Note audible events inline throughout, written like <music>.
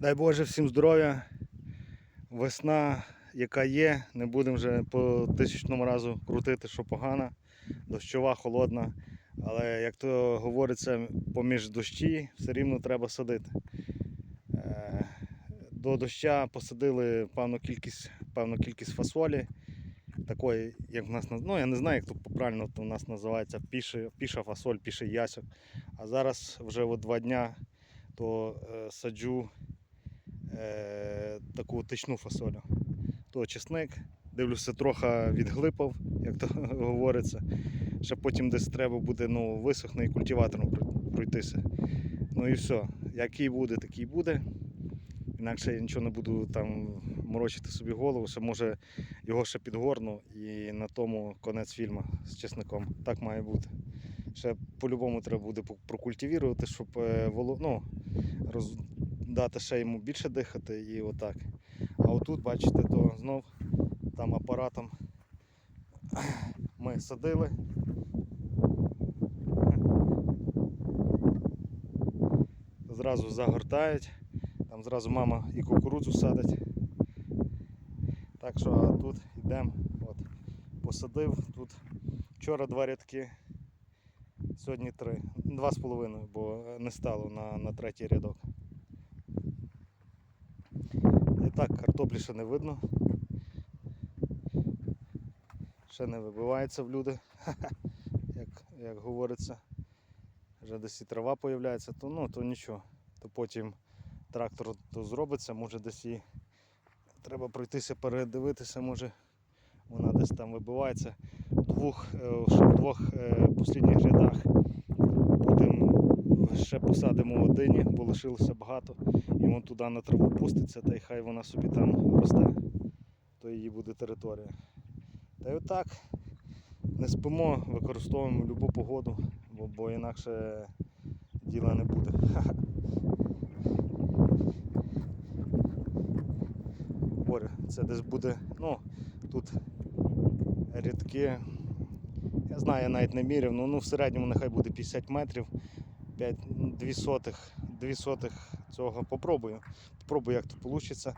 Дай Боже всім здоров'я. Весна, яка є, не будемо вже по тисячному разу крутити, що погана, дощова, холодна. Але як то говориться, поміж дощі все рівно треба садити. Е, До доща посадили певну кількість, певну кількість фасолі. Такої, як в нас ну я не знаю, як тут правильно то в нас називається піша, піша фасоль, піший ясок. А зараз вже от два дня то е, саджу е, таку тичну фасолю. То чесник, дивлюся, трохи відглипав, як то <laughs> говориться. Ще потім десь треба буде ну, висохне і культиватором пройтися. Ну і все. Який буде, такий буде. Інакше я нічого не буду там морочити собі голову, ще може його ще підгорну і на тому конець фільму з чесником. Так має бути. Ще по-любому треба буде прокультивірувати, щоб е, ну, роз... дати ще йому більше дихати і отак. А отут, бачите, то знов там апаратом ми садили. Зразу загортають, там зразу мама і кукурудзу садить. Так що тут йдемо, от, посадив тут вчора два рядки, сьогодні три. Два з половиною, бо не стало на, на третій рядок. І так, картоплі ще не видно. Ще не вибивається в люди, <laughs> як, як говориться. Вже десь і трава появляється, то ну то нічого. То потім трактор то зробиться, може десь і треба пройтися, передивитися, може вона десь там вибивається. Двох, е, в двох е, послідніх рядах будемо ще посадимо одині, бо лишилося багато. І вон туди на траву пуститься, та й хай вона собі там росте, то її буде територія. Та й отак не спимо, використовуємо любу погоду, бо, бо інакше діла не буде. <laughs> Говорю, це десь буде, ну, тут рядки. Я знаю, я навіть не міряв, ну, ну в середньому нехай буде 50 метрів, 5, 2 сотих, 2 сотих цього попробую. Попробую, як то вийде.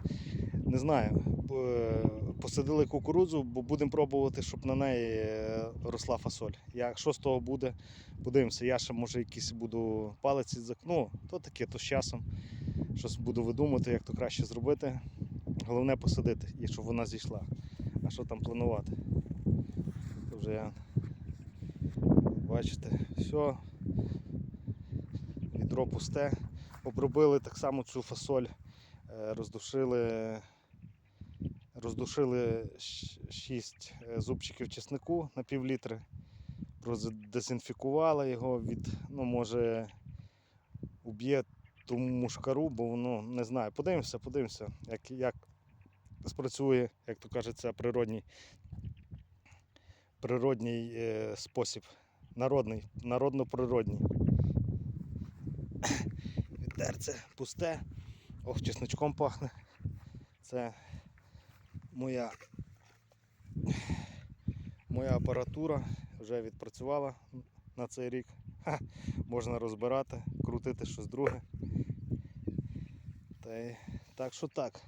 Не знаю. Посадили кукурудзу, бо будемо пробувати, щоб на неї е, росла фасоль. Як що з того буде, подивимося. Я ще може якісь буду палиці. Ну, то таке, то з часом. Щось буду видумати, як то краще зробити. Головне посадити, і щоб вона зійшла. А що там планувати? То вже я бачите, все. Відро пусте. Обробили так само цю фасоль, е, роздушили, роздушили 6 зубчиків чеснику на пів літри, продезінфікували його від, ну, може, уб'є ту мушкару, бо воно не знаю. Подивимося, подивимося, як, як спрацює, як то кажеться, природній, природній е, спосіб. Народний, народно-природній. Відерце пусте. Ох, чесночком пахне. Це моя, моя апаратура вже відпрацювала на цей рік. Ха, можна розбирати, крутити щось друге. Та й так що так.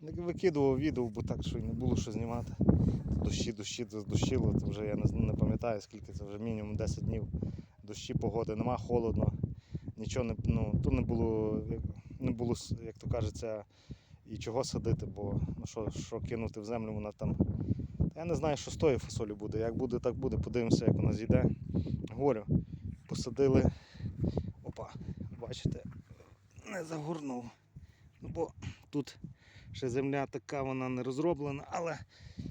Не викидував відео, бо так що не було що знімати. Дощі, дощі, дощило, то вже я не пам'ятаю скільки це вже мінімум 10 днів. Дощі, погоди, нема холодно, нічого не, ну, то не було, не було, як то кажеться, і чого садити, бо ну, що, що кинути в землю, вона там. Та Я не знаю, що з тою фасолю буде. Як буде, так буде. Подивимося, як вона зійде. Говорю, посадили. Опа, бачите, не загорнув. Ну, бо тут ще земля така, вона не розроблена, але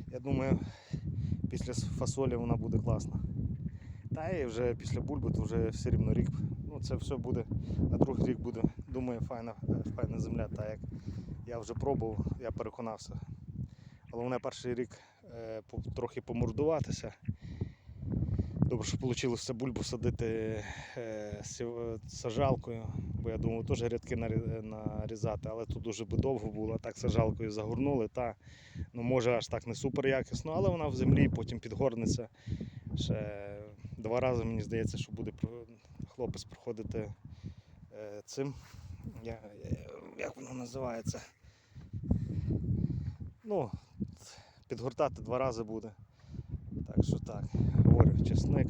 я думаю, після фасолі вона буде класна. Та і вже після бульби, то вже все рівно рік. Ну, це все буде, на другий рік буде, думаю, файна, е, файна земля. Та як я вже пробував, я переконався. Головне перший рік е, трохи помордуватися. Добре, що вийшло бульбу садити е, е, сажалкою, бо я думав, теж рядки нарізати, але тут дуже би довго було. Так сажалкою загорнули, та ну може аж так не супер якісно, але вона в землі потім підгорнеться. Ще два рази мені здається, що буде хлопець проходити е, цим Я, я- як воно називається? Ну, підгортати два рази буде. Так що так, говорю, чесник.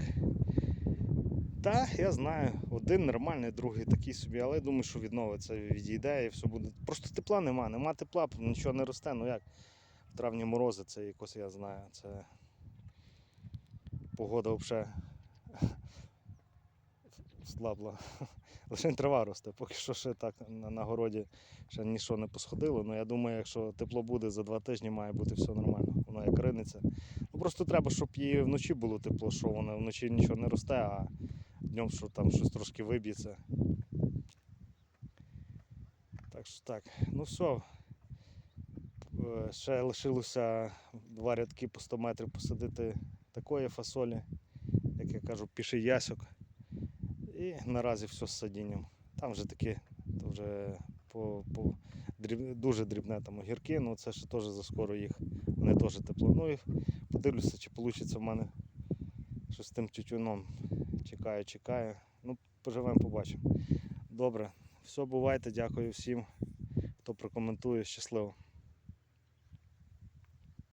Та, я знаю, один нормальний, другий такий собі, але я думаю, що відновиться, відійде і все буде. Просто тепла нема, нема тепла, нічого не росте. Ну як? В травні морози, це якось я знаю. Це погода взагалі слабла. <laughs> Лише трава росте, поки що ще так на, городі ще нічого не посходило. Ну я думаю, якщо тепло буде за два тижні, має бути все нормально. Воно як ринеться. Ну просто треба, щоб їй вночі було тепло, що воно вночі нічого не росте, а днем що там щось трошки виб'ється. Так що так, ну все. Е, Ще лишилося два рядки по 100 метрів посадити такої фасолі, як я кажу, піший ясок. І наразі все з садінням. Там вже такі, вже по, по дріб, дуже дрібне там огірки, ну це ще теж заскоро їх. Вони теж тепло. Ну подивлюся, чи вийде в мене щось з тим тютюном. Чекаю, чекаю. Ну, поживемо, побачимо. Добре, все, бувайте, дякую всім, хто прокоментує. Щасливо.